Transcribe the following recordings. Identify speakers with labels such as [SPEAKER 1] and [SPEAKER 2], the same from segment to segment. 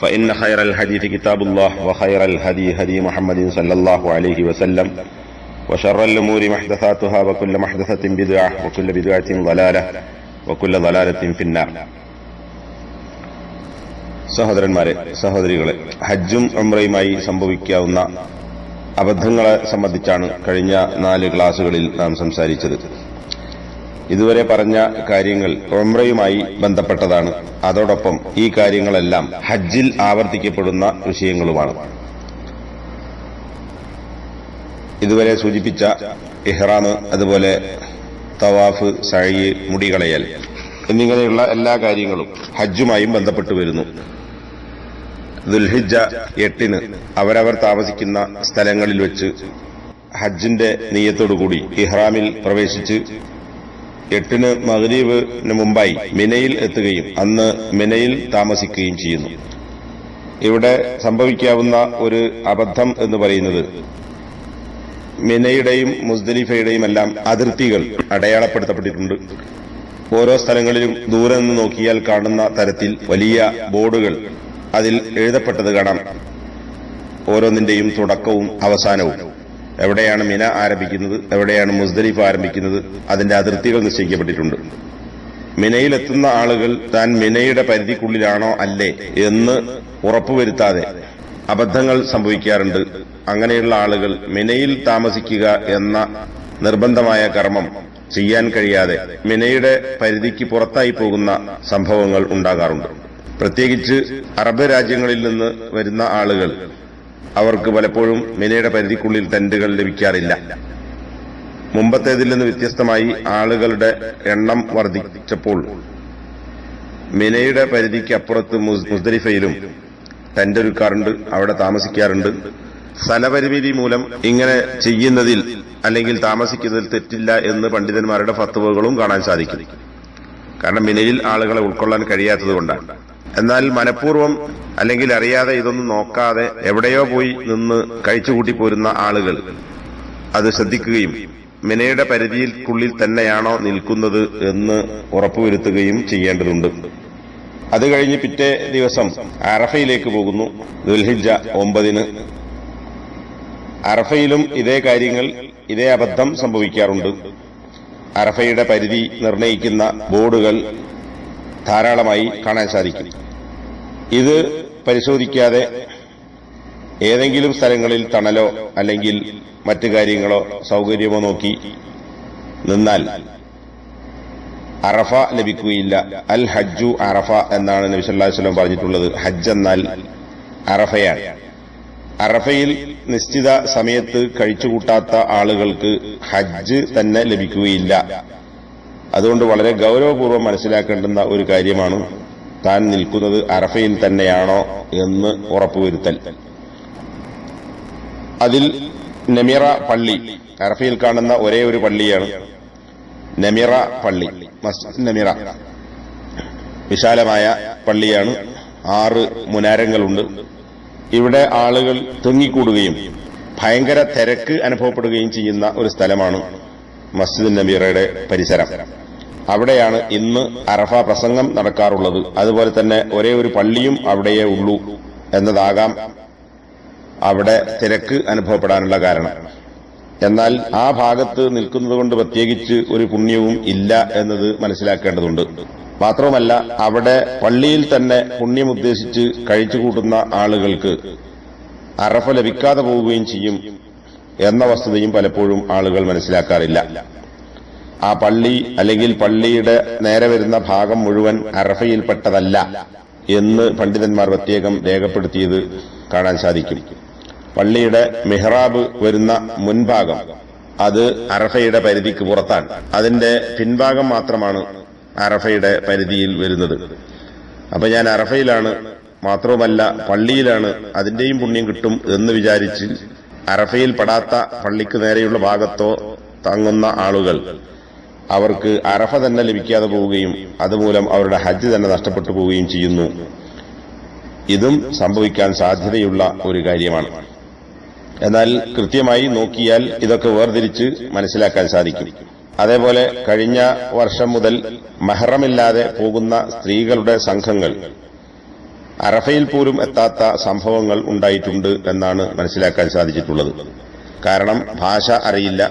[SPEAKER 1] فإن خير الحديث كتاب الله وخير الهدي هدي محمد صلى الله عليه وسلم وشر الأمور محدثاتها وكل محدثة بدعة وكل بدعة ضلالة وكل ضلالة في النار സഹോദരന്മാരെ സഹോദരികളെ ഹജ്ജും ഉംറയുമായി സംഭവിക്കാവുന്ന അബദ്ധങ്ങളെ സംബന്ധിച്ചാണ് കഴിഞ്ഞ നാല് ക്ലാസുകളിൽ നാം സംസാരിച്ചത് ഇതുവരെ പറഞ്ഞ കാര്യങ്ങൾ ഒമ്രയുമായി ബന്ധപ്പെട്ടതാണ്. അതോടൊപ്പം ഈ കാര്യങ്ങളെല്ലാം ഹജ്ജിൽ ആവർത്തിക്കപ്പെടുന്ന വിഷയങ്ങളുമാണ്. ഇതുവരെ സൂചിപ്പിച്ച ഇഹ്റാന് അതുപോലെ തവാഫ് സഴി മുടികളയൽ എന്നിങ്ങനെയുള്ള എല്ലാ കാര്യങ്ങളും ഹജ്ജുമായും ബന്ധപ്പെട്ടു വരുന്നു. ദുൽഹിജ എട്ടിന് അവരവർ താമസിക്കുന്ന സ്ഥലങ്ങളിൽ വെച്ച് ഹജ്ജിന്റെ നീയത്തോടുകൂടി ഇഹ്റാമിൽ പ്രവേശിച്ച് എട്ടിന് മഗ്രീബിന് മുമ്പായി മിനയിൽ എത്തുകയും അന്ന് മിനയിൽ താമസിക്കുകയും ചെയ്യുന്നു. ഇവിടെ സംഭവിക്കാവുന്ന ഒരു അബദ്ധം എന്ന് പറയുന്നത് മിനയുടെയും മുസ്ദലിഫയുടെയും എല്ലാം അതിർത്തികൾ അടയാളപ്പെടുത്തപ്പെട്ടിട്ടുണ്ട്. ഓരോ സ്ഥലങ്ങളിലും ദൂരെ നിന്ന് നോക്കിയാൽ കാണുന്ന തരത്തിൽ വലിയ ബോർഡുകൾ അതിൽ എഴുതപ്പെട്ടത് കാണാം. ഓരോന്നിന്റെയും തുടക്കവും അവസാനവും. എവിടെയാണ് മിന ആരംഭിക്കുന്നത്? എവിടെയാണ് മുസ്ദലിഫ് ആരംഭിക്കുന്നത്? അതിന്റെ അതിർത്തികൾ നിശ്ചയിക്കപ്പെട്ടിട്ടുണ്ട്. മിനയിലെത്തുന്ന ആളുകൾ താൻ മിനയുടെ പരിധിക്കുള്ളിലാണോ അല്ലേ എന്ന് ഉറപ്പുവരുത്താതെ അബദ്ധങ്ങൾ സംഭവിക്കാറുണ്ട്. അങ്ങനെയുള്ള ആളുകൾ മിനയിൽ താമസിക്കുക എന്ന നിർബന്ധമായ കർമ്മം ചെയ്യാൻ കഴിയാതെ മിനയുടെ പരിധിക്ക് പുറത്തായി പോകുന്ന സംഭവങ്ങൾ ഉണ്ടാകാറുണ്ട്. പ്രത്യേകിച്ച് അറബ് രാജ്യങ്ങളിൽ നിന്ന് വരുന്ന ആളുകൾ അവർക്ക് പലപ്പോഴും മിനയുടെ പരിധിക്കുള്ളിൽ ടെന്റുകൾ ലഭിക്കാറില്ല. മുമ്പത്തേതിൽ നിന്ന് വ്യത്യസ്തമായി ആളുകളുടെ എണ്ണം വർദ്ധിച്ചപ്പോൾ മിനയുടെ പരിധിക്ക് അപ്പുറത്ത് മുസ്ദലിഫയിലും ടെന്റ് ഒരുക്കാറുണ്ട് അവിടെ താമസിക്കാറുണ്ട്. സ്ഥലപരിമിതി മൂലം ഇങ്ങനെ ചെയ്യുന്നതിൽ അല്ലെങ്കിൽ താമസിക്കുന്നതിൽ തെറ്റില്ല എന്ന് പണ്ഡിതന്മാരുടെ ഫത്തുവകളും കാണാൻ സാധിക്കും. കാരണം മിനയിൽ ആളുകളെ ഉൾക്കൊള്ളാൻ കഴിയാത്തതുകൊണ്ടാണ് എന്നാൽ മനഃപൂർവം അല്ലെങ്കിൽ അറിയാതെ ഇതൊന്നും നോക്കാതെ എവിടെയോ പോയി നിന്ന് കഴിച്ചുകൂട്ടി പോരുന്ന ആളുകൾ അത് ശ്രദ്ധിക്കുകയും മിനയുടെ പരിധിയിൽക്കുള്ളിൽ തന്നെയാണോ നിൽക്കുന്നത് എന്ന് ഉറപ്പുവരുത്തുകയും ചെയ്യേണ്ടതുണ്ട്. അത് കഴിഞ്ഞ് പിറ്റേ ദിവസം അറഫയിലേക്ക് പോകുന്നു ദുൽഹിജ ഒമ്പതിന്. അറഫയിലും ഇതേ കാര്യങ്ങൾ ഇതേ അബദ്ധം സംഭവിക്കാറുണ്ട്. അറഫയുടെ പരിധി നിർണയിക്കുന്ന ബോർഡുകൾ ധാരാളമായി കാണാൻ സാധിക്കും. ഇത് പരിശോധിക്കാതെ ഏതെങ്കിലും സ്ഥലങ്ങളിൽ തണലോ അല്ലെങ്കിൽ മറ്റു കാര്യങ്ങളോ സൗകര്യമോ നോക്കി നിന്നാൽ അറഫ ലഭിക്കുകയില്ല. അൽ ഹജ്ജു അറഫ എന്നാണ് നബി അലൈഹി വസല്ലം പറഞ്ഞിട്ടുള്ളത്. ഹജ്ജ് എന്നാൽ അറഫയാണ്. അറഫയിൽ നിശ്ചിത സമയത്ത് കഴിച്ചുകൂട്ടാത്ത ആളുകൾക്ക് ഹജ്ജ് തന്നെ ലഭിക്കുകയില്ല. അതുകൊണ്ട് വളരെ ഗൗരവപൂർവം മനസ്സിലാക്കേണ്ടുന്ന ഒരു കാര്യമാണ് താൻ നിൽക്കുന്നത് അറഫയിൽ തന്നെയാണോ എന്ന് ഉറപ്പുവരുത്തൽ. അതിൽ നമിറ പള്ളി അറഫയിൽ കാണുന്ന ഒരേ ഒരു പള്ളിയാണ് നമിറ പള്ളി മസ്ജിദ് നമിറ. വിശാലമായ പള്ളിയാണ് ആറ് മുനാരങ്ങളുണ്ട്. ഇവിടെ ആളുകൾ തിങ്ങിക്കൂടുകയും ഭയങ്കര തിരക്ക് അനുഭവപ്പെടുകയും ചെയ്യുന്ന ഒരു സ്ഥലമാണ് മസ്ജിദ് നബീറയുടെ പരിസരം. അവിടെയാണ് ഇന്ന് അറഫ പ്രസംഗം നടക്കാറുള്ളത്. അതുപോലെ തന്നെ ഒരേ ഒരു പള്ളിയും അവിടെയേ ഉള്ളൂ എന്നതാകാം അവിടെ തിരക്ക് അനുഭവപ്പെടാനുള്ള കാരണം. എന്നാൽ ആ ഭാഗത്ത് നിൽക്കുന്നത് കൊണ്ട് പ്രത്യേകിച്ച് ഒരു പുണ്യവും ഇല്ല എന്നത് മനസ്സിലാക്കേണ്ടതുണ്ട്. മാത്രവുമല്ല അവിടെ പള്ളിയിൽ തന്നെ പുണ്യം ഉദ്ദേശിച്ച് കഴിച്ചുകൂട്ടുന്ന ആളുകൾക്ക് അറഫ ലഭിക്കാതെ പോവുകയും ചെയ്യും എന്ന വസ്തുതയും പലപ്പോഴും ആളുകൾ മനസ്സിലാക്കാറില്ല. ആ പള്ളി അല്ലെങ്കിൽ പള്ളിയുടെ നേരെ വരുന്ന ഭാഗം മുഴുവൻ അറഫയിൽപ്പെട്ടതല്ല എന്ന് പണ്ഡിതന്മാർ പ്രത്യേകം രേഖപ്പെടുത്തിയത് കാണാൻ സാധിക്കും. പള്ളിയുടെ മെഹ്റാബ് വരുന്ന മുൻഭാഗം അത് അറഫയുടെ പരിധിക്ക് പുറത്താണ്. അതിന്റെ പിൻഭാഗം മാത്രമാണ് അറഫയുടെ പരിധിയിൽ വരുന്നത്. അപ്പൊ ഞാൻ അറഫയിലാണ് മാത്രവുമല്ല പള്ളിയിലാണ് അതിന്റെയും പുണ്യം കിട്ടും എന്ന് വിചാരിച്ച് അറഫയിൽ പെടാത്ത പള്ളിക്ക് നേരെയുള്ള ഭാഗത്തോ തങ്ങുന്ന ആളുകൾ അവർക്ക് അറഫ തന്നെ ലഭിക്കാതെ പോവുകയും അതുമൂലം അവരുടെ ഹജ്ജ് തന്നെ നഷ്ടപ്പെട്ടു പോവുകയും ചെയ്യുന്നു. ഇതും സംഭവിക്കാൻ സാധ്യതയുള്ള ഒരു കാര്യമാണ്. എന്നാൽ കൃത്യമായി നോക്കിയാൽ ഇതൊക്കെ വേർതിരിച്ച് മനസ്സിലാക്കാൻ സാധിക്കും. അതേപോലെ കഴിഞ്ഞ വർഷം മുതൽ മഹറമില്ലാതെ പോകുന്ന സ്ത്രീകളുടെ സംഘങ്ങൾ അറഫയിൽ പോലും എത്താത്ത സംഭവങ്ങൾ ഉണ്ടായിട്ടുണ്ട് എന്നാണ് മനസ്സിലാക്കാൻ സാധിച്ചിട്ടുള്ളത്. കാരണം ഭാഷ അറിയില്ല.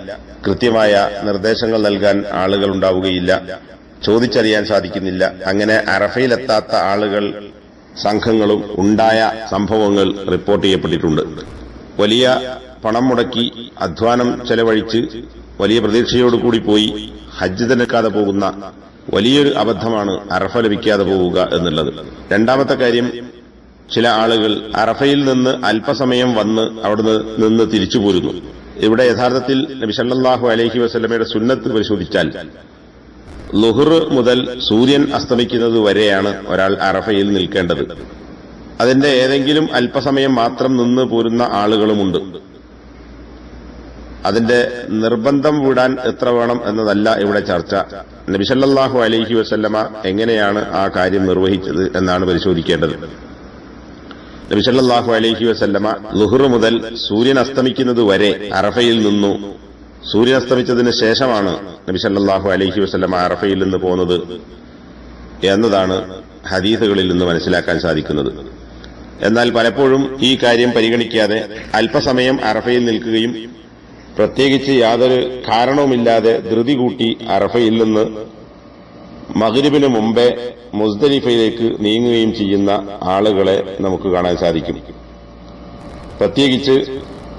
[SPEAKER 1] കൃത്യമായ നിർദ്ദേശങ്ങൾ നൽകാൻ ആളുകൾ ഉണ്ടാവുകയില്ല. ചോദിച്ചറിയാൻ സാധിക്കുന്നില്ല. അങ്ങനെ അറഫയിലെത്താത്ത ആളുകൾ സംഘങ്ങളും ഉണ്ടായ സംഭവങ്ങൾ റിപ്പോർട്ട് ചെയ്യപ്പെട്ടിട്ടുണ്ട്. വലിയ പണം മുടക്കി അധ്വാനം ചെലവഴിച്ച് വലിയ പ്രതീക്ഷയോടുകൂടി പോയി ഹജ്ജ് തിരക്കാതെ പോകുന്ന വലിയൊരു അബദ്ധമാണ് അറഫ ലഭിക്കാതെ പോവുക എന്നുള്ളത്. രണ്ടാമത്തെ കാര്യം ചില ആളുകൾ അറഫയിൽ നിന്ന് അല്പസമയം വന്ന് അവിടുന്ന് നിന്ന് തിരിച്ചു പോരുന്നു. ഇവിടെ യഥാർത്ഥത്തിൽ നബി സല്ലാഹു അലൈഹി വസ്ലമയുടെ സുന്നത്ത് പരിശോധിച്ചാൽ ലുഹർ മുതൽ സൂര്യൻ അസ്തമിക്കുന്നത് വരെയാണ് ഒരാൾ അറഫയിൽ നിൽക്കേണ്ടത്. അതിന്റെ ഏതെങ്കിലും അല്പസമയം മാത്രം നിന്ന് പോരുന്ന ആളുകളുമുണ്ട്. അതിന്റെ നിർബന്ധം വിടാൻ എത്ര വേണം എന്നതല്ല ഇവിടെ ചർച്ച. നബിസല്ലാഹു അലഹി വസല്ലമ എങ്ങനെയാണ് ആ കാര്യം നിർവഹിച്ചത് എന്നാണ് പരിശോധിക്കേണ്ടത്. നബിസല്ലാഹു അലൈഹി വസല്ലമ ലുഹുറു മുതൽ സൂര്യൻ അസ്തമിക്കുന്നത് വരെ അറഫയിൽ നിന്നു. സൂര്യൻ അസ്തമിച്ചതിന് ശേഷമാണ് നബിസല്ലാഹു അലൈഹി വസല്ലമ അറഫയിൽ നിന്ന് പോകുന്നത് എന്നതാണ് ഹദീസുകളിൽ നിന്ന് മനസ്സിലാക്കാൻ സാധിക്കുന്നത്. എന്നാൽ പലപ്പോഴും ഈ കാര്യം പരിഗണിക്കാതെ അല്പസമയം അറഫയിൽ നിൽക്കുകയും പ്രത്യേകിച്ച് യാതൊരു കാരണവുമില്ലാതെ ധൃതി കൂട്ടി അറഫയിൽ നിന്ന് മഗ്രിബിന് മുമ്പേ മുസ്ദലിഫയിലേക്ക് നീങ്ങുകയും ചെയ്യുന്ന ആളുകളെ നമുക്ക് കാണാൻ സാധിക്കും. പ്രത്യേകിച്ച്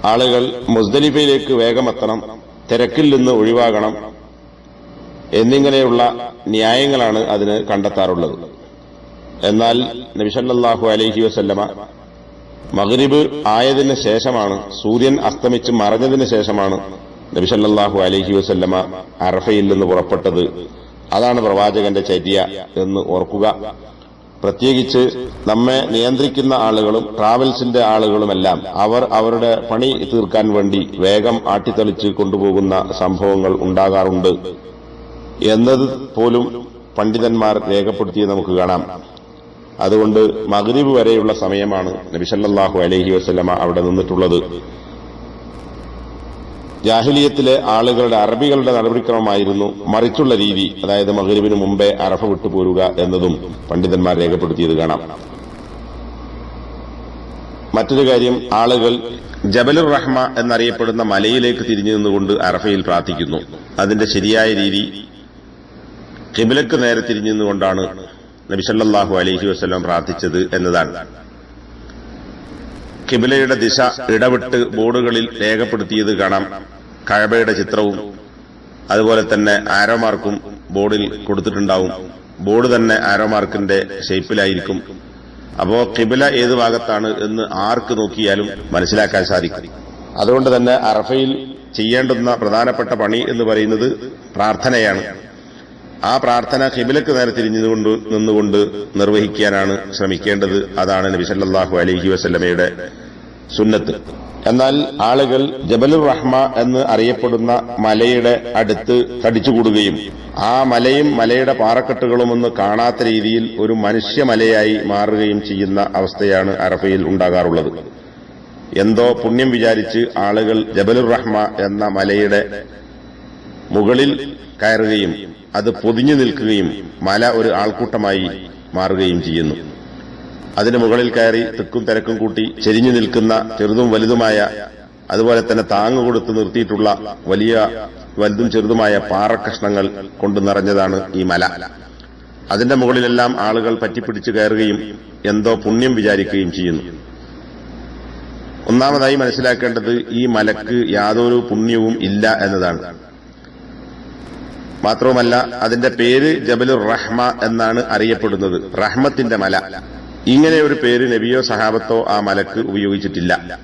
[SPEAKER 1] ആളുകൾ മുസ്ദലിഫയിലേക്ക് വേഗമെത്തണം തിരക്കിൽ നിന്ന് ഒഴിവാകണം എന്നിങ്ങനെയുള്ള ന്യായങ്ങളാണ് അതിന് കണ്ടെത്താറുള്ളത്. എന്നാൽ നബിസല്ലാഹു അലഹി വസല്ലമ മഗ്രിബ് ആയതിന് ശേഷമാണ് സൂര്യൻ അസ്തമിച്ച് മറഞ്ഞതിന് ശേഷമാണ് നബിസല്ലാഹു അലഹി വസല്ലമ അറഫയിൽ നിന്ന് പുറപ്പെട്ടത്. അതാണ് പ്രവാചകന്റെ ചര്യ എന്ന് ഓർക്കുക. പ്രത്യേകിച്ച് നമ്മെ നിയന്ത്രിക്കുന്ന ആളുകളും ട്രാവൽസിന്റെ ആളുകളുമെല്ലാം അവർ അവരുടെ പണി തീർക്കാൻ വേണ്ടി വേഗം ആട്ടിത്തെളിച്ച് കൊണ്ടുപോകുന്ന സംഭവങ്ങൾ ഉണ്ടാകാറുണ്ട് എന്നത് പോലും പണ്ഡിതന്മാർ രേഖപ്പെടുത്തി നമുക്ക് കാണാം. അതുകൊണ്ട് മഗ്രിബ് വരെയുള്ള സമയമാണ് നബിസല്ലാഹു അലഹി വസ്ലമ അവിടെ നിന്നിട്ടുള്ളത്. ജാഹിലിയത്തിലെ ആളുകളുടെ അറബികളുടെ നടപടിക്രമമായിരുന്നു മറിച്ചുള്ള രീതി അതായത് മഗ്രിബിന് മുമ്പേ അറഫ വിട്ടുപോരുക എന്നതും പണ്ഡിതന്മാർ രേഖപ്പെടുത്തിയത് കാണാം. മറ്റൊരു കാര്യം ആളുകൾ ജബലുർ റഹ്മ എന്നറിയപ്പെടുന്ന മലയിലേക്ക് തിരിഞ്ഞു നിന്നുകൊണ്ട് അറഫയിൽ പ്രാർത്ഥിക്കുന്നു. അതിന്റെ ശരിയായ രീതി കിബിലക്ക് നേരെ തിരിഞ്ഞു നിന്നുകൊണ്ടാണ് നബിസല്ലാഹു അലഹി വസ്ലം പ്രാർത്ഥിച്ചത് എന്നതാണ്. കിബിലയുടെ ദിശ ഇടവിട്ട് ബോർഡുകളിൽ രേഖപ്പെടുത്തിയത് കാണാം. കഴബയുടെ ചിത്രവും അതുപോലെ തന്നെ ആരോമാർക്കും ബോർഡിൽ കൊടുത്തിട്ടുണ്ടാവും. ബോർഡ് തന്നെ ആരോമാർക്കിന്റെ ഷേപ്പിലായിരിക്കും അപ്പോ കിബില ഏത് ഭാഗത്താണ് എന്ന് ആർക്ക് നോക്കിയാലും മനസ്സിലാക്കാൻ സാധിക്കും. അതുകൊണ്ട് തന്നെ അറഫയിൽ ചെയ്യേണ്ടുന്ന പ്രധാനപ്പെട്ട പണി എന്ന് പറയുന്നത് പ്രാർത്ഥനയാണ്. ആ പ്രാർത്ഥന കിബിലക്ക് നേരെ തിരിഞ്ഞുകൊണ്ട് നിന്നുകൊണ്ട് നിർവഹിക്കാനാണ് ശ്രമിക്കേണ്ടത്. അതാണ് നബിസല്ലാഹു അലഹി വസ്ലമയുടെ സുന്നത്ത്. എന്നാൽ ആളുകൾ ജബലുർ റഹ്മ എന്ന് അറിയപ്പെടുന്ന മലയുടെ അടുത്ത് കടിച്ചുകൂടുകയും ആ മലയും മലയുടെ പാറക്കെട്ടുകളും ഒന്ന് കാണാത്ത രീതിയിൽ ഒരു മനുഷ്യമലയായി മാറുകയും ചെയ്യുന്ന അവസ്ഥയാണ് അറഫയിൽ ഉണ്ടാകാറുള്ളത്. എന്തോ പുണ്യം വിചാരിച്ച് ആളുകൾ ജബലുർ റഹ്മ എന്ന മലയുടെ മുകളിൽ കയറുകയും അത് പൊതിഞ്ഞു നിൽക്കുകയും മല ഒരു ആൾക്കൂട്ടമായി മാറുകയും ചെയ്യുന്നു. അതിന് മുകളിൽ കയറി തിക്കും തിരക്കും കൂട്ടി ചെരിഞ്ഞു നിൽക്കുന്ന ചെറുതും വലുതുമായ അതുപോലെ തന്നെ താങ്ങ് കൊടുത്ത് നിർത്തിയിട്ടുള്ള വലിയ വലുതും ചെറുതുമായ പാറക്കഷ്ണങ്ങൾ കൊണ്ട് നിറഞ്ഞതാണ് ഈ മല. അതിന്റെ മുകളിലെല്ലാം ആളുകൾ പറ്റിപ്പിടിച്ച് കയറുകയും എന്തോ പുണ്യം വിചാരിക്കുകയും ചെയ്യുന്നു. ഒന്നാമതായി മനസ്സിലാക്കേണ്ടത് ഈ മലക്ക് യാതൊരു പുണ്യവും ഇല്ല എന്നതാണ്. മാത്രവുമല്ല അതിന്റെ പേര് ജബലുർ റഹ്മ എന്നാണ് അറിയപ്പെടുന്നത്. റഹ്മത്തിന്റെ മല. ഇങ്ങനെ ഒരു പേര് നബിയോ സഹാബത്തോ ആ മലക്ക് ഉപയോഗിച്ചിട്ടില്ല.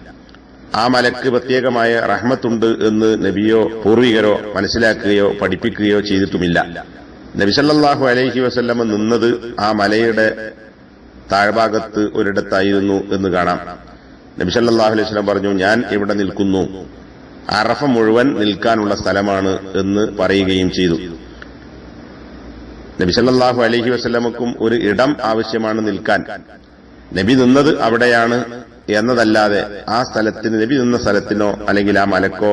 [SPEAKER 1] ആ മലക്ക് പ്രത്യേകമായ റഹ്മത്തുണ്ട് എന്ന് നബിയോ പൂർവികരോ മനസ്സിലാക്കുകയോ പഠിപ്പിക്കുകയോ ചെയ്തിട്ടുമില്ല. നബിസല്ലാഹു അലൈഹി വസല്ലമ നിന്നത് ആ മലയുടെ താഴ്ഭാഗത്ത് ഒരിടത്തായിരുന്നു എന്ന് കാണാം. നബിസല്ലാഹു അലൈഹി സ്വലം പറഞ്ഞു ഞാൻ ഇവിടെ നിൽക്കുന്നു. അറഫ മുഴുവൻ നിൽക്കാനുള്ള സ്ഥലമാണ് എന്ന് പറയുകയും ചെയ്തു. നബിസല്ലാഹു അലഹി വസ്ലമക്കും ഒരു ഇടം ആവശ്യമാണ് നിൽക്കാൻ. നബി നിന്നത് അവിടെയാണ് എന്നതല്ലാതെ ആ സ്ഥലത്തിന് നബി നിന്ന സ്ഥലത്തിനോ അല്ലെങ്കിൽ ആ മലക്കോ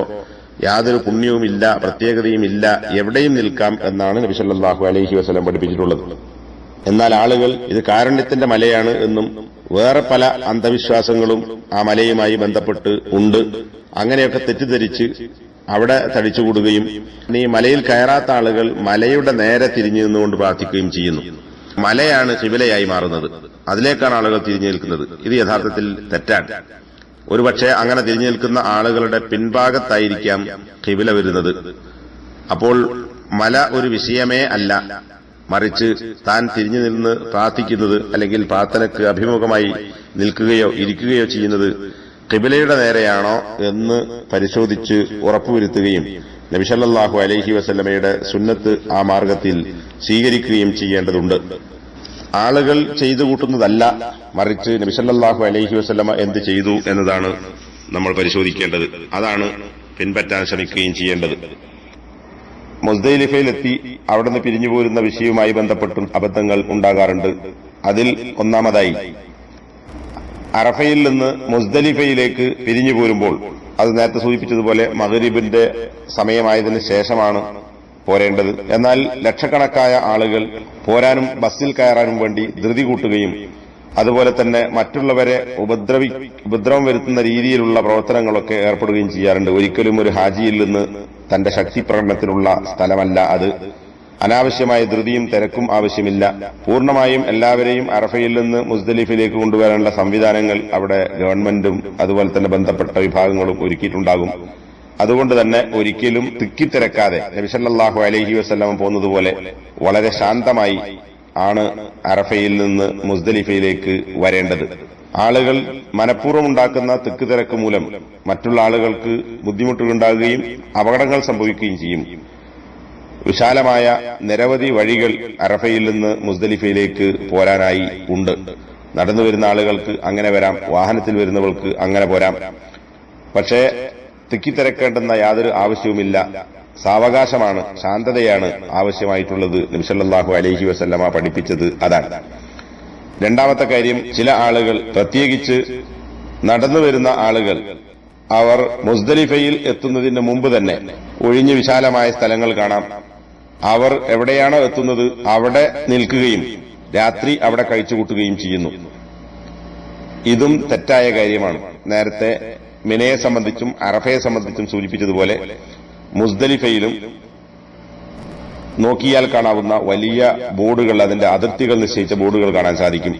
[SPEAKER 1] യാതൊരു പുണ്യവുമില്ല പ്രത്യേകതയുമില്ല എവിടെയും നിൽക്കാം എന്നാണ് നബി സല്ലല്ലാഹു അലൈഹി വസല്ലം പഠിപ്പിച്ചിട്ടുള്ളത്. എന്നാൽ ആളുകൾ ഇത് കാരണ്യത്തിന്റെ മലയാണ് എന്നും വേറെ പല അന്ധവിശ്വാസങ്ങളും ആ മലയുമായി ബന്ധപ്പെട്ട് ഉണ്ട്. അങ്ങനെയൊക്കെ തെറ്റിദ്ധരിച്ച് അവിടെ തടിച്ചുകൂടുകയും ഈ മലയിൽ കയറാത്ത ആളുകൾ മലയുടെ നേരെ തിരിഞ്ഞു നിന്നുകൊണ്ട് പ്രാർത്ഥിക്കുകയും ചെയ്യുന്നു. മലയാണ് ശിവലയായി മാറുന്നത്. അതിലേക്കാണ് ആളുകൾ തിരിഞ്ഞു നിൽക്കുന്നത്. ഇത് യഥാർത്ഥത്തിൽ തെറ്റാണ്. ഒരുപക്ഷെ അങ്ങനെ തിരിഞ്ഞു നിൽക്കുന്ന ആളുകളുടെ പിൻഭാഗത്തായിരിക്കാം കിബില വരുന്നത്. അപ്പോൾ മല ഒരു വിഷയമേ അല്ല. മറിച്ച് താൻ തിരിഞ്ഞു നിന്ന് പ്രാർത്ഥിക്കുന്നത് അല്ലെങ്കിൽ പ്രാർത്ഥനയ്ക്ക് അഭിമുഖമായി നിൽക്കുകയോ ഇരിക്കുകയോ ചെയ്യുന്നത് കിബിലയുടെ നേരെയാണോ എന്ന് പരിശോധിച്ച് ഉറപ്പുവരുത്തുകയും നബിസല്ലാഹു അലൈഹി വസല്ലമയുടെ സുന്നത്ത് ആ മാർഗത്തിൽ സ്വീകരിക്കുകയും ചെയ്യേണ്ടതുണ്ട്. ആളുകൾ ചെയ്തു കൂട്ടുന്നതല്ല മറിച്ച് നബിസല്ലാഹു അലൈഹി വസല്ലമ എന്ത് ചെയ്തു എന്നതാണ് നമ്മൾ പരിശോധിക്കേണ്ടത്. അതാണ് പിൻപറ്റാൻ ശ്രമിക്കുകയും ചെയ്യേണ്ടത്. മുസ്ദലിഫയിലെത്തി അവിടുന്ന് പിരിഞ്ഞു പോരുന്ന വിഷയവുമായി ബന്ധപ്പെട്ടും അബദ്ധങ്ങൾ ഉണ്ടാകാറുണ്ട്. അതിൽ ഒന്നാമതായി അറഫയിൽ നിന്ന് മുസ്ദലിഫയിലേക്ക് പിരിഞ്ഞു പോരുമ്പോൾ അത് നേരത്തെ സൂചിപ്പിച്ചതുപോലെ മഹരീബിന്റെ സമയമായതിനു ശേഷമാണ് പോരേണ്ടത്. എന്നാൽ ലക്ഷക്കണക്കായ ആളുകൾ പോരാനും ബസ്സിൽ കയറാനും വേണ്ടി ധൃതി കൂട്ടുകയും അതുപോലെ തന്നെ മറ്റുള്ളവരെ ഉപദ്രവി ഉപദ്രവം വരുത്തുന്ന രീതിയിലുള്ള പ്രവർത്തനങ്ങളൊക്കെ ഏർപ്പെടുകയും ചെയ്യാറുണ്ട്. ഒരിക്കലും ഒരു ഹാജിയിൽ നിന്ന് തന്റെ ശക്തി പ്രകടനത്തിനുള്ള സ്ഥലമല്ല അത്. അനാവശ്യമായ ധൃതിയും തിരക്കും ആവശ്യമില്ല. പൂർണമായും എല്ലാവരെയും അറഫയിൽ നിന്ന് മുസ്ദലിഫിലേക്ക് കൊണ്ടുവരാനുള്ള സംവിധാനങ്ങൾ അവിടെ ഗവൺമെന്റും അതുപോലെ തന്നെ ബന്ധപ്പെട്ട വിഭാഗങ്ങളും ഒരുക്കിയിട്ടുണ്ടാകും. അതുകൊണ്ട് തന്നെ ഒരിക്കലും തിക്കിത്തിരക്കാതെ നബിസല്ലാഹു അലഹി വസ്ല്ലാം പോകുന്നതുപോലെ വളരെ ശാന്തമായി ആണ് അറഫയിൽ നിന്ന് മുസ്ദലിഫയിലേക്ക് വരേണ്ടത്. ആളുകൾ മനഃപൂർവം ഉണ്ടാക്കുന്ന തിക്കുതിരക്ക് മൂലം മറ്റുള്ള ആളുകൾക്ക് ബുദ്ധിമുട്ടുകളുണ്ടാകുകയും അപകടങ്ങൾ സംഭവിക്കുകയും ചെയ്യും. വിശാലമായ നിരവധി വഴികൾ അറഫയിൽ നിന്ന് മുസ്ദലിഫയിലേക്ക് പോരാനായി ഉണ്ട്. നടന്നു വരുന്ന ആളുകൾക്ക് അങ്ങനെ വരാം വാഹനത്തിൽ വരുന്നവർക്ക് അങ്ങനെ പോരാം. പക്ഷേ തിക്കിത്തിരക്കേണ്ടെന്ന യാതൊരു ആവശ്യവുമില്ല. സാവകാശമാണ് ശാന്തതയാണ് ആവശ്യമായിട്ടുള്ളത് നിമിഷല്ലാഹു അലഹി വസല്ലമ പഠിപ്പിച്ചത് അതാണ്. രണ്ടാമത്തെ കാര്യം ചില ആളുകൾ പ്രത്യേകിച്ച് നടന്നു വരുന്ന ആളുകൾ അവർ മുസ്ദലിഫയിൽ എത്തുന്നതിന് മുമ്പ് തന്നെ ഒഴിഞ്ഞ് വിശാലമായ സ്ഥലങ്ങൾ കാണാം. അവർ എവിടെയാണോ എത്തുന്നത് അവിടെ നിൽക്കുകയും രാത്രി അവിടെ കഴിച്ചുകൂട്ടുകയും ചെയ്യുന്നു. ഇതും തെറ്റായ കാര്യമാണ്. നേരത്തെ മിനയെ സംബന്ധിച്ചും അറഫയെ സംബന്ധിച്ചും സൂചിപ്പിച്ചതുപോലെ മുസ്ദലിഫയിലും നോക്കിയാൽ കാണാവുന്ന വലിയ ബോർഡുകൾ അതിന്റെ അതിർത്തികൾ നിശ്ചയിച്ച ബോർഡുകൾ കാണാൻ സാധിക്കും.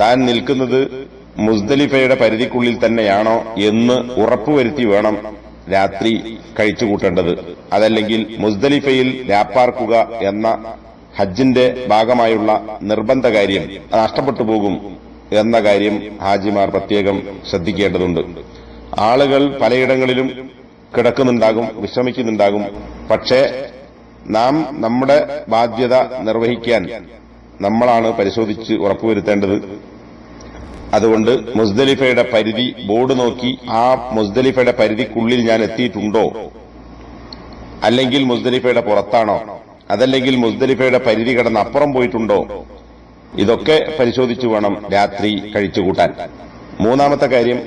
[SPEAKER 1] താൻ നിൽക്കുന്നത് മുസ്ദലിഫയുടെ പരിധിക്കുള്ളിൽ തന്നെയാണോ എന്ന് ഉറപ്പുവരുത്തി വേണം രാത്രി കഴിച്ചുകൂട്ടേണ്ടത്. അതല്ലെങ്കിൽ മുസ്ദലിഫയിൽ രാപ്പാർക്കുക എന്ന ഹജ്ജിന്റെ ഭാഗമായുള്ള നിർബന്ധ കാര്യം നഷ്ടപ്പെട്ടു പോകും എന്ന കാര്യം ഹാജിമാർ പ്രത്യേകം ശ്രദ്ധിക്കേണ്ടതുണ്ട്. ആളുകൾ പലയിടങ്ങളിലും കിടക്കുന്നുണ്ടാകും വിശ്രമിക്കുന്നുണ്ടാകും. പക്ഷേ നാം നമ്മുടെ ബാധ്യത നിർവഹിക്കാൻ നമ്മളാണ് പരിശോധിച്ച് ഉറപ്പുവരുത്തേണ്ടത്. അതുകൊണ്ട് മുസ്ദലിഫയുടെ പരിധി ബോർഡ് നോക്കി ആ മുസ്ദലിഫയുടെ പരിധിക്കുള്ളിൽ ഞാൻ എത്തിയിട്ടുണ്ടോ? അല്ലെങ്കിൽ മുസ്ദലിഫയുടെ പുറത്താണോ? അതല്ലെങ്കിൽ മുസ്ദലിഫയുടെ പരിധി കടന്ന് അപ്പുറം പോയിട്ടുണ്ടോ? ഇതൊക്കെ പരിശോധിച്ചു വേണം രാത്രി കഴിച്ചുകൂട്ടാൻ മൂന്നാമത്തെ കാര്യം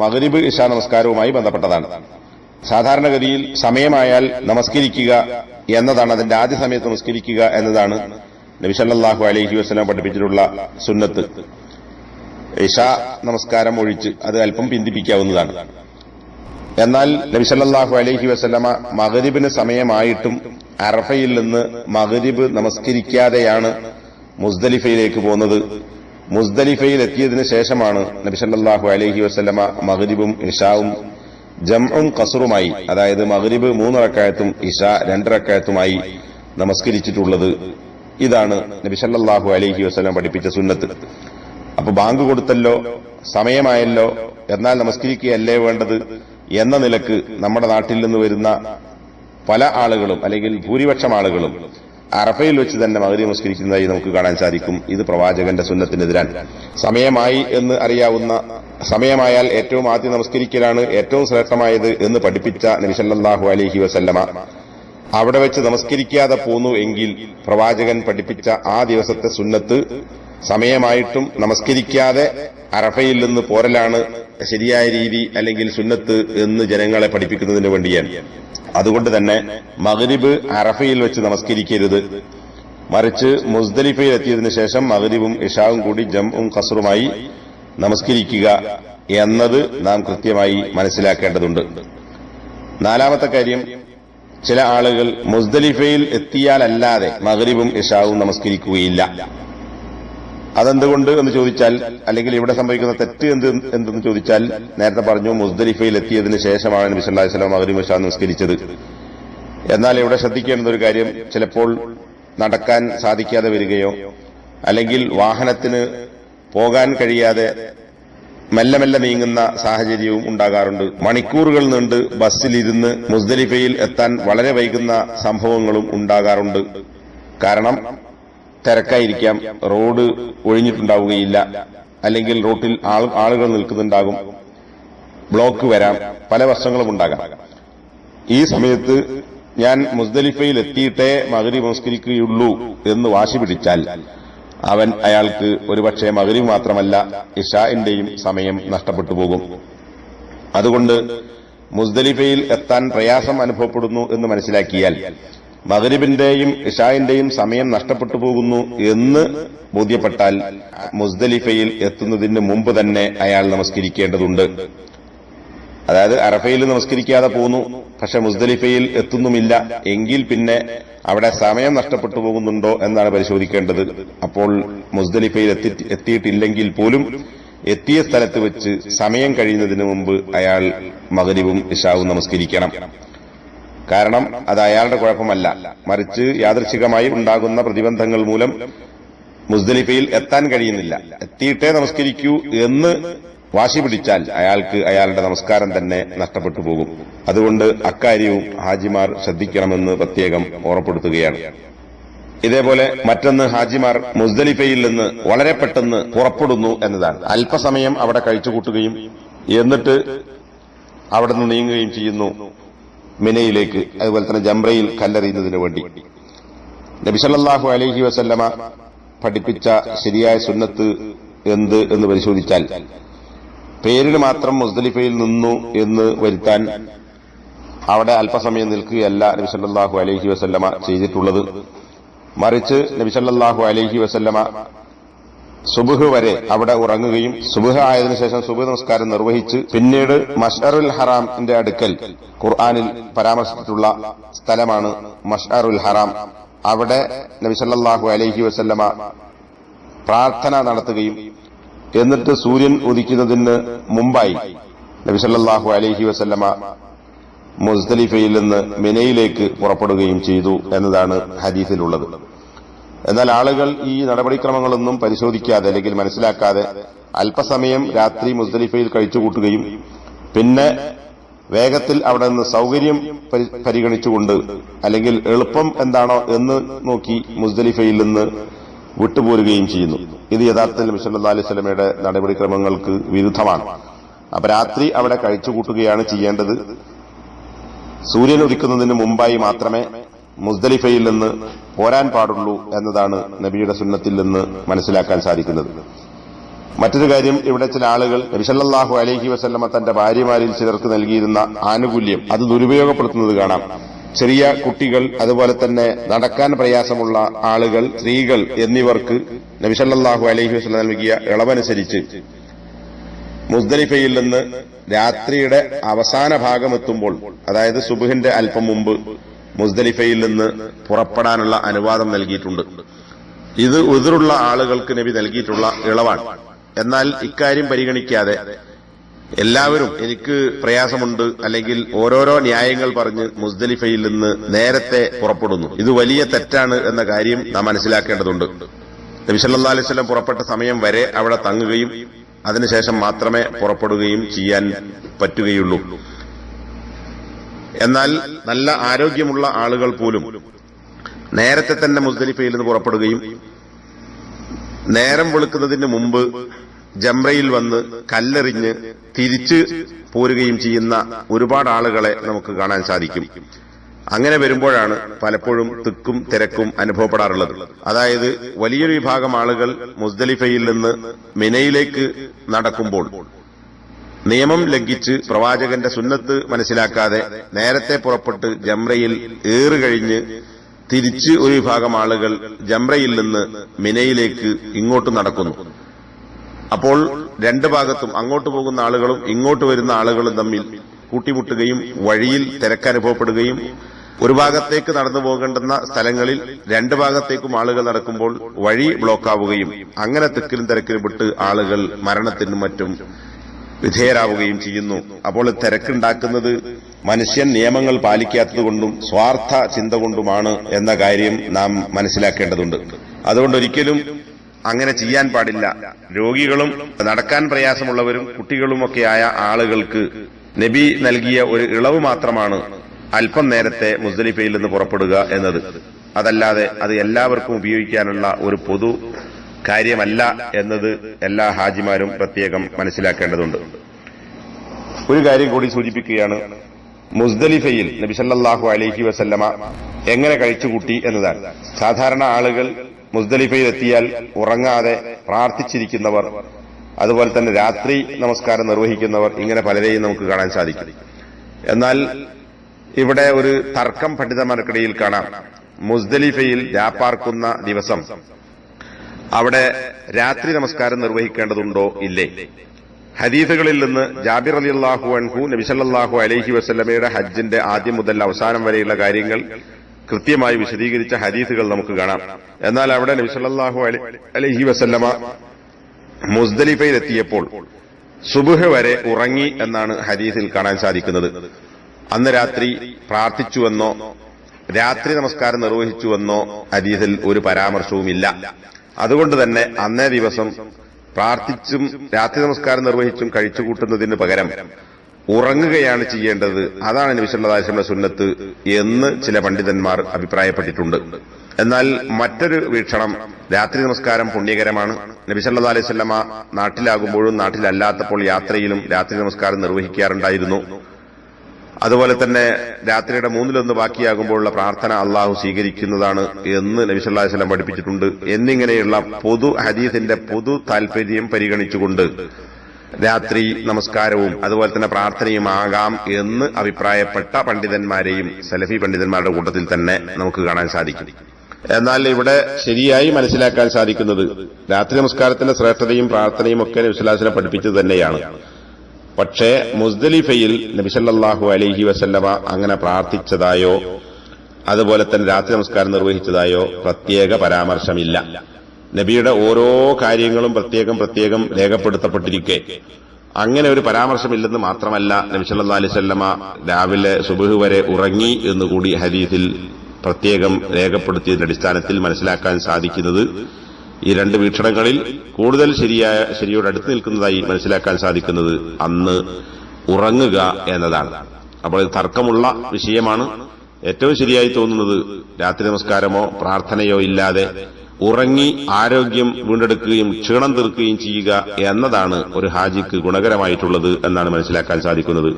[SPEAKER 1] മകരിബ് ഇഷാ നമസ്കാരവുമായി ബന്ധപ്പെട്ടതാണ്. സാധാരണഗതിയിൽ സമയമായാൽ നമസ്കരിക്കുക എന്നതാണ് അതിന്റെ ആദ്യ സമയത്ത് നമസ്കരിക്കുക എന്നതാണ് നബിസല്ലാഹു അലഹി വസ്ലാം പഠിപ്പിച്ചിട്ടുള്ള സുന്നത്ത്. ഇഷാ നമസ്കാരം ഒഴിച്ച് അത് അല്പം പിന്തിപ്പിക്കാവുന്നതാണ്. എന്നാൽ നബിസല്ലാഹു അലൈഹി വസ്ലമ മകരിബിന് സമയമായിട്ടും അറഫയിൽ നിന്ന് മകരിബ് നമസ്കരിക്കാതെയാണ് മുസ്ദലിഫയിലേക്ക് പോകുന്നത് മുസ്ദലിഫയിൽ എത്തിയതിന് ശേഷമാണ് നബിസല്ലാഹു അലൈഹി വസ്ലമ മകരിബും ഇഷാവും ജംഉം കസറുമായി അതായത് മകരിബ് മൂന്നിറക്കായത്തും ഇഷ രണ്ടിറക്കായത്തുമായി നമസ്കരിച്ചിട്ടുള്ളത്. ഇതാണ് നബിസല്ലാഹു അലൈഹി വസ്ലം പഠിപ്പിച്ച സുന്നത്ത്. അപ്പൊ ബാങ്ക് കൊടുത്തല്ലോ സമയമായല്ലോ എന്നാൽ നമസ്കരിക്കുകയല്ലേ വേണ്ടത്? എന്ന നിലയ്ക്ക് നമ്മുടെ നാട്ടിൽ നിന്ന് വരുന്ന പല ആളുകളും അല്ലെങ്കിൽ ഭൂരിപക്ഷം ആളുകളും അറഫയിൽ വെച്ച് തന്നെ മകരി നമസ്കരിക്കുന്നതായി നമുക്ക് കാണാൻ സാധിക്കും. ഇത് പ്രവാചകന്റെ സുന്നത്തിനെതിരാണ് സമയമായി എന്ന് അറിയാവുന്ന സമയമായാൽ ഏറ്റവും ആദ്യം നമസ്കരിക്കലാണ് ഏറ്റവും ശ്രേഷ്ഠമായത് എന്ന് പഠിപ്പിച്ച നബിസല്ലാഹു അലഹി വസല്ലമ. അവിടെ വെച്ച് നമസ്കരിക്കാതെ പോന്നു എങ്കിൽ പ്രവാചകൻ പഠിപ്പിച്ച ആ ദിവസത്തെ സുന്നത്ത് സമയമായിട്ടും നമസ്കരിക്കാതെ അറഫയിൽ നിന്ന് പോരലാണ് ശരിയായ രീതി അല്ലെങ്കിൽ സുന്നത്ത് എന്ന് ജനങ്ങളെ പഠിപ്പിക്കുന്നതിന് വേണ്ടിയാണ്. അതുകൊണ്ട് തന്നെ മഗ്രിബ് അറഫയിൽ വെച്ച് നമസ്കരിക്കരുത്. മറിച്ച് മുസ്ദലിഫയിൽ എത്തിയതിനു ശേഷം മഗ്രിബും ഇഷാവും കൂടി ജംഉം ഖസറുമായി നമസ്കരിക്കുക എന്നത് നാം കൃത്യമായി മനസ്സിലാക്കേണ്ടതുണ്ട്. നാലാമത്തെ കാര്യം ചില ആളുകൾ മുസ്ദലിഫയിൽ എത്തിയാലല്ലാതെ മഗ്രിബും ഇഷാവും നമസ്കരിക്കുകയില്ല. അതെന്തുകൊണ്ട് എന്ന് ചോദിച്ചാൽ അല്ലെങ്കിൽ ഇവിടെ സംഭവിക്കുന്ന തെറ്റ് എന്ത് എന്തെന്ന് ചോദിച്ചാൽ നേരത്തെ പറഞ്ഞു മുസ്ദലിഫയിൽ എത്തിയതിന് ശേഷമാണ് നബി സല്ലല്ലാഹു അലൈഹി വസല്ലം മഗ്രിബ് നിസ്കരിച്ചത്. എന്നാൽ ഇവിടെ ശ്രദ്ധിക്കേണ്ട ഒരു കാര്യം ചിലപ്പോൾ നടക്കാൻ സാധിക്കാതെ വരികയോ അല്ലെങ്കിൽ വാഹനത്തിന് പോകാൻ കഴിയാതെ മെല്ലെ മെല്ലെ നീങ്ങുന്ന സാഹചര്യവും ഉണ്ടാകാറുണ്ട്. മണിക്കൂറുകൾ നീണ്ട് ബസ്സിലിരുന്ന് മുസ്ദലിഫയിൽ എത്താൻ വളരെ വൈകുന്ന സംഭവങ്ങളും ഉണ്ടാകാറുണ്ട്. കാരണം തിരക്കായിരിക്കാം. റോഡ് ഒഴിഞ്ഞിട്ടുണ്ടാവുകയില്ല. അല്ലെങ്കിൽ റോട്ടിൽ ആളുകൾ നിൽക്കുന്നുണ്ടാകും. ബ്ലോക്ക് വരാം. പല വശങ്ങളും ഉണ്ടാകാം. ഈ സമയത്ത് ഞാൻ മുസ്ദലിഫയിൽ എത്തിയിട്ടേ മകരി നമസ്കരിക്കുകയുള്ളൂ എന്ന് വാശി പിടിച്ചാൽ അവൻ അയാൾക്ക് ഒരുപക്ഷെ മകരി മാത്രമല്ല ഇഷാന്റെയും സമയം നഷ്ടപ്പെട്ടു പോകും. അതുകൊണ്ട് മുസ്ദലിഫയിൽ എത്താൻ പ്രയാസം അനുഭവപ്പെടുന്നു എന്ന് മനസ്സിലാക്കിയാൽ മകരിബിന്റെയും ഇഷായിന്റെയും സമയം നഷ്ടപ്പെട്ടു പോകുന്നു എന്ന് ബോധ്യപ്പെട്ടാൽ മുസ്ദലിഫയിൽ എത്തുന്നതിന് മുമ്പ് തന്നെ അയാൾ നമസ്കരിക്കേണ്ടതുണ്ട്. അതായത് അറഫയിൽ നമസ്കരിക്കാതെ പോന്നു പക്ഷെ മുസ്ദലിഫയിൽ എത്തുന്നുമില്ല. എങ്കിൽ പിന്നെ അവിടെ സമയം നഷ്ടപ്പെട്ടു പോകുന്നുണ്ടോ എന്നാണ് പരിശോധിക്കേണ്ടത്. അപ്പോൾ മുസ്ദലിഫയിൽ എത്തി എത്തിയിട്ടില്ലെങ്കിൽ പോലും എത്തിയ സ്ഥലത്ത് വെച്ച് സമയം കഴിയുന്നതിന് മുമ്പ് അയാൾ മകരിവും ഇഷാവും നമസ്കരിക്കണം. കാരണം അത് അയാളുടെ കുഴപ്പമല്ല. മറിച്ച് യാദൃശികമായി ഉണ്ടാകുന്ന പ്രതിബന്ധങ്ങൾ മൂലം മുസ്ദലിഫയിൽ എത്താൻ കഴിയുന്നില്ല. എത്തിയിട്ടേ നമസ്കരിക്കൂ എന്ന് വാശി പിടിച്ചാൽ അയാൾക്ക് അയാളുടെ നമസ്കാരം തന്നെ നഷ്ടപ്പെട്ടു പോകും. അതുകൊണ്ട് അക്കാര്യവും ഹാജിമാർ ശ്രദ്ധിക്കണമെന്ന് പ്രത്യേകം ഓർമ്മപ്പെടുത്തുകയാണ്. ഇതേപോലെ മറ്റൊന്ന് ഹാജിമാർ മുസ്ദലിഫയിൽ നിന്ന് വളരെ പെട്ടെന്ന് പുറപ്പെടുന്നു എന്നതാണ്. അല്പസമയം അവിടെ കഴിച്ചുകൂട്ടുകയും എന്നിട്ട് അവിടെ നിന്ന് നീങ്ങുകയും ചെയ്യുന്നു. മിനയിലേക്ക് അതുപോലെ തന്നെ ജംറയിൽ കല്ലെറിയുന്നതിന് വേണ്ടി. നബിസല്ലാഹു അലഹി വസല്ലമ പഠിപ്പിച്ച ശരിയായ സുന്നത്ത് എന്ത് എന്ന് പരിശോധിച്ചാൽ പേരിന് മാത്രം മുസ്ദലിഫയിൽ നിന്നു എന്ന് വരുത്താൻ അവിടെ അല്പസമയം നിൽക്കുകയല്ല നബിസല്ലാഹു അലഹി വസല്ലമ ചെയ്തിട്ടുള്ളത്. മറിച്ച് നബിസല്ലാഹു അലഹി വസല്ലമ സുബുഹ് വരെ അവിടെ ഉറങ്ങുകയും സുബുഹ ആയതിനു ശേഷം സുബുഹ് നമസ്കാരം നിർവഹിച്ച് പിന്നീട് മഷറുൽ ഹറാമിന്റെ അടുക്കൽ ഖുർആാനിൽ പരാമർശിച്ചിട്ടുള്ള സ്ഥലമാണ് മഷറുൽ ഹറാം. അവിടെ നബിസല്ലാഹു അലൈഹി വസല്ലമ പ്രാർത്ഥന നടത്തുകയും എന്നിട്ട് സൂര്യൻ ഉദിക്കുന്നതിന് മുമ്പായി നബിസല്ലാഹു അലൈഹി വസല്ലമ മുസ്തലിഫയിൽ നിന്ന് മിനയിലേക്ക് പുറപ്പെടുകയും ചെയ്തു എന്നതാണ് ഹദീസിലുള്ളത്. എന്നാൽ ആളുകൾ ഈ നടപടിക്രമങ്ങളൊന്നും പരിശോധിക്കാതെ അല്ലെങ്കിൽ മനസ്സിലാക്കാതെ അല്പസമയം രാത്രി മുസ്ദലിഫയിൽ കഴിച്ചുകൂട്ടുകയും പിന്നെ വേഗത്തിൽ അവിടെ നിന്ന് സൗകര്യം പരി- പരിഗണിച്ചുകൊണ്ട് അല്ലെങ്കിൽ എളുപ്പം എന്താണോ എന്ന് നോക്കി മുസ്ദലിഫയിൽ നിന്ന് വിട്ടുപോരുകയും ചെയ്യുന്നു. ഇത് യഥാർത്ഥത്തിൽ മിഷല്ലാ അലൈഹി സ്വലമയുടെ നടപടിക്രമങ്ങൾക്ക് വിരുദ്ധമാണ്. അപ്പൊ രാത്രി അവിടെ കഴിച്ചുകൂട്ടുകയാണ് ചെയ്യേണ്ടത്. സൂര്യൻ ഉദിക്കുന്നതിന് മുമ്പായി മാത്രമേ മുസ്ദലിഫയിൽ നിന്ന് പോരാൻ പാടുള്ളൂ എന്നതാണ് നബിയുടെ സുന്നത്തിൽ നിന്ന് മനസ്സിലാക്കാൻ സാധിക്കുന്നത്. മറ്റൊരു കാര്യം ഇവിടെ ചില ആളുകൾ റിഷല്ലാഹു അലഹി വസല്ലമ തന്റെ ഭാര്യമാരിൽ ചിലർക്ക് നൽകിയിരുന്ന ആനുകൂല്യം അത് ദുരുപയോഗപ്പെടുത്തുന്നത് കാണാം. ചെറിയ കുട്ടികൾ അതുപോലെ തന്നെ നടക്കാൻ പ്രയാസമുള്ള ആളുകൾ സ്ത്രീകൾ എന്നിവർക്ക് നബിസല്ലാഹു അലഹി വസ്ല നൽകിയ ഇളവനുസരിച്ച് മുസ്ദലിഫയിൽ നിന്ന് രാത്രിയുടെ അവസാന ഭാഗം എത്തുമ്പോൾ അതായത് സുബുഹിന്റെ അല്പം മുമ്പ് മുസ്ദലിഫയിൽ നിന്ന് പുറപ്പെടാനുള്ള അനുവാദം നൽകിയിട്ടുണ്ട്. ഇത് ഉതിറുള്ള ആളുകൾക്ക് നബി നൽകിയിട്ടുള്ള ഇളവാണ്. എന്നാൽ ഇക്കാര്യം പരിഗണിക്കാതെ എല്ലാവരും എനിക്ക് പ്രയാസമുണ്ട് അല്ലെങ്കിൽ ഓരോരോ ന്യായങ്ങൾ പറഞ്ഞ് മുസ്ദലിഫയിൽ നിന്ന് നേരത്തെ പുറപ്പെടുന്നു. ഇത് വലിയ തെറ്റാണ് എന്ന കാര്യം നാം മനസ്സിലാക്കേണ്ടതുണ്ട്. നബി സല്ലല്ലാഹു അലൈഹി വസല്ലം പുറപ്പെട്ട സമയം വരെ അവിടെ തങ്ങുകയും അതിനുശേഷം മാത്രമേ പുറപ്പെടുകയും ചെയ്യാൻ പറ്റുകയുള്ളൂ. എന്നാൽ നല്ല ആരോഗ്യമുള്ള ആളുകൾ പോലും നേരത്തെ തന്നെ മുസ്ദലിഫയിൽ നിന്ന് പുറപ്പെടുകയും നേരം വെളുക്കുന്നതിന് മുമ്പ് ജംറയിൽ വന്ന് കല്ലെറിഞ്ഞ് തിരിച്ച് പോരുകയും ചെയ്യുന്ന ഒരുപാട് ആളുകളെ നമുക്ക് കാണാൻ സാധിക്കും. അങ്ങനെ വരുമ്പോഴാണ് പലപ്പോഴും തിക്കും തിരക്കും അനുഭവപ്പെടാറുള്ളത്. അതായത് വലിയൊരു വിഭാഗം ആളുകൾ മുസ്ദലിഫയിൽ നിന്ന് മിനയിലേക്ക് നടക്കുമ്പോൾ നിയമം ലംഘിച്ച് പ്രവാചകന്റെ സുന്നത്ത് മനസ്സിലാക്കാതെ നേരത്തെ പുറപ്പെട്ട് ജംറയിൽ ഏറുകഴിഞ്ഞ് തിരിച്ച് ഒരു വിഭാഗം ആളുകൾ ജംറയിൽ നിന്ന് മിനയിലേക്ക് ഇങ്ങോട്ട് നടക്കുന്നു. അപ്പോൾ രണ്ട് ഭാഗത്തും അങ്ങോട്ട് പോകുന്ന ആളുകളും ഇങ്ങോട്ട് വരുന്ന ആളുകളും തമ്മിൽ കൂട്ടിമുട്ടുകയും വഴിയിൽ തിരക്കനുഭവപ്പെടുകയും ഒരു ഭാഗത്തേക്ക് നടന്നു പോകേണ്ടുന്ന സ്ഥലങ്ങളിൽ രണ്ട് ഭാഗത്തേക്കും ആളുകൾ നടക്കുമ്പോൾ വഴി ബ്ലോക്കാവുകയും അങ്ങനെ തിക്കിലും തിരക്കിലും വിട്ട് ആളുകൾ മരണത്തിനും മറ്റും വിധേയരാവുകയും ചെയ്യുന്നു. അപ്പോൾ തിരക്കുണ്ടാക്കുന്നത് മനുഷ്യൻ നിയമങ്ങൾ പാലിക്കാത്തതുകൊണ്ടും സ്വാർത്ഥ ചിന്ത കൊണ്ടുമാണ് എന്ന കാര്യം നാം മനസ്സിലാക്കേണ്ടതുണ്ട്. അതുകൊണ്ട് ഒരിക്കലും അങ്ങനെ ചെയ്യാൻ പാടില്ല. രോഗികളും നടക്കാൻ പ്രയാസമുള്ളവരും കുട്ടികളുമൊക്കെയായ ആളുകൾക്ക് നബി നൽകിയ ഒരു ഇളവ് മാത്രമാണ് അല്പം നേരത്തെ മുസ്ദലിഫയിൽ നിന്ന് പുറപ്പെടുക എന്നത്. അതല്ലാതെ അത് എല്ലാവർക്കും ഉപയോഗിക്കാനുള്ള ഒരു പൊതു കാര്യമല്ല എന്നത് എല്ലാ ഹാജിമാരും പ്രത്യേകം മനസ്സിലാക്കേണ്ടതുണ്ട്. ഒരു കാര്യം കൂടി സൂചിപ്പിക്കുകയാണ്. മുസ്ദലിഫയിൽ നബിസല്ലാഹു അലൈഹി വസല്ലമ എങ്ങനെ കഴിച്ചുകൂട്ടി എന്നതാണ്. സാധാരണ ആളുകൾ മുസ്ദലിഫയിൽ എത്തിയാൽ ഉറങ്ങാതെ പ്രാർത്ഥിച്ചിരിക്കുന്നവർ അതുപോലെ തന്നെ രാത്രി നമസ്കാരം നിർവഹിക്കുന്നവർ ഇങ്ങനെ പലരെയും നമുക്ക് കാണാൻ സാധിക്കും. എന്നാൽ ഇവിടെ ഒരു തർക്കം പണ്ഡിതന്മാർക്കിടയിൽ കാണാം. മുസ്ദലിഫയിൽ രാപ്പാർക്കുന്ന ദിവസം അവിടെ രാത്രി നമസ്കാരം നിർവഹിക്കേണ്ടതുണ്ടോ? ഇല്ലേ. ഹദീസുകളിൽ നിന്ന് ജാബിർ അലി അള്ളാഹു അൻഹു നബിസല്ലാഹു അലൈഹി വസ്ലമയുടെ ഹജ്ജിന്റെ ആദ്യം മുതൽ അവസാനം വരെയുള്ള കാര്യങ്ങൾ കൃത്യമായി വിശദീകരിച്ച ഹദീസുകൾ നമുക്ക് കാണാം. എന്നാൽ അവിടെ നബിസല്ലാഹു അലൈഹി വസല്ലമ മുസ്ദലിഫയിലെത്തിയപ്പോൾ സുബുഹ് വരെ ഉറങ്ങി എന്നാണ് ഹദീസിൽ കാണാൻ സാധിക്കുന്നത്. അന്ന് രാത്രി പ്രാർത്ഥിച്ചുവെന്നോ രാത്രി നമസ്കാരം നിർവഹിച്ചുവെന്നോ ഹദീസിൽ ഒരു പരാമർശവുമില്ല. അതുകൊണ്ട് തന്നെ അന്നേ ദിവസം പ്രാർത്ഥിച്ചും രാത്രി നമസ്കാരം നിർവഹിച്ചും കഴിച്ചുകൂട്ടുന്നതിന് പകരം ഉറങ്ങുകയാണ് ചെയ്യേണ്ടത്. അതാണ് നബിസല്ലാസ്ലമിന്റെ സുന്നത്ത് എന്ന് ചില പണ്ഡിതന്മാർ അഭിപ്രായപ്പെട്ടിട്ടുണ്ട്. എന്നാൽ മറ്റൊരു വീക്ഷണം രാത്രി നമസ്കാരം പുണ്യകരമാണ്. നബിസല്ലാ അലൈഹി സ്വല്ലമ നാട്ടിലാകുമ്പോഴും നാട്ടിലല്ലാത്തപ്പോൾ യാത്രയിലും രാത്രി നമസ്കാരം നിർവഹിക്കാറുണ്ടായിരുന്നു. അതുപോലെ തന്നെ രാത്രിയുടെ മൂന്നിലൊന്ന് ബാക്കിയാകുമ്പോഴുള്ള പ്രാർത്ഥന അള്ളാഹു സ്വീകരിക്കുന്നതാണ് എന്ന് നബി സല്ലല്ലാഹു അലൈഹി വസല്ലം പഠിപ്പിച്ചിട്ടുണ്ട്. എന്നിങ്ങനെയുള്ള പൊതു ഹദീസിന്റെ പൊതു താൽപര്യം പരിഗണിച്ചുകൊണ്ട് രാത്രി നമസ്കാരവും അതുപോലെ തന്നെ പ്രാർത്ഥനയും ആകാം എന്ന് അഭിപ്രായപ്പെട്ട പണ്ഡിതന്മാരെയും സലഫി പണ്ഡിതന്മാരുടെ കൂട്ടത്തിൽ തന്നെ നമുക്ക് കാണാൻ സാധിക്കും. എന്നാൽ ഇവിടെ ശരിയായി മനസ്സിലാക്കാൻ സാധിക്കുന്നത് രാത്രി നമസ്കാരത്തിന്റെ ശ്രേഷ്ഠതയും പ്രാർത്ഥനയും ഒക്കെ നബിസ്വലാസിനെ പഠിപ്പിച്ചത് തന്നെയാണ്. പക്ഷേ മുസ്ദലിഫയിൽ നബിസല്ലാഹു അലൈഹി വസല്ലമ അങ്ങനെ പ്രാർത്ഥിച്ചതായോ അതുപോലെ തന്നെ രാത്രി നമസ്കാരം നിർവഹിച്ചതായോ പ്രത്യേക പരാമർശമില്ല. നബിയുടെ ഓരോ കാര്യങ്ങളും പ്രത്യേകം പ്രത്യേകം രേഖപ്പെടുത്തപ്പെട്ടിരിക്കെ. അങ്ങനെ ഒരു പരാമർശമില്ലെന്ന് മാത്രമല്ല നബിസല്ലാ വസല്ലമ രാവിലെ സുബഹ് വരെ ഉറങ്ങി എന്നുകൂടി ഹദീസിൽ പ്രത്യേകം രേഖപ്പെടുത്തിയതിന്റെ അടിസ്ഥാനത്തിൽ മനസ്സിലാക്കാൻ സാധിക്കുന്നത് ഈ രണ്ട് വീക്ഷണങ്ങളിൽ കൂടുതൽ ശരിയായ ശരിയോട് അടുത്ത് നിൽക്കുന്നതായി മനസ്സിലാക്കാൻ സാധിക്കുന്നത് അന്ന് ഉറങ്ങുക എന്നതാണ്. അപ്പോൾ ഇത് തർക്കമുള്ള വിഷയമാണ്. ഏറ്റവും ശരിയായി തോന്നുന്നത് രാത്രി നമസ്കാരമോ പ്രാർത്ഥനയോ ഇല്ലാതെ ഉറങ്ങി ആരോഗ്യം വീണ്ടെടുക്കുകയും ക്ഷീണം തീർക്കുകയും ചെയ്യുക എന്നതാണ് ഒരു ഹാജിക്ക് ഗുണകരമായിട്ടുള്ളത് എന്നാണ് മനസ്സിലാക്കാൻ സാധിക്കുന്നത്.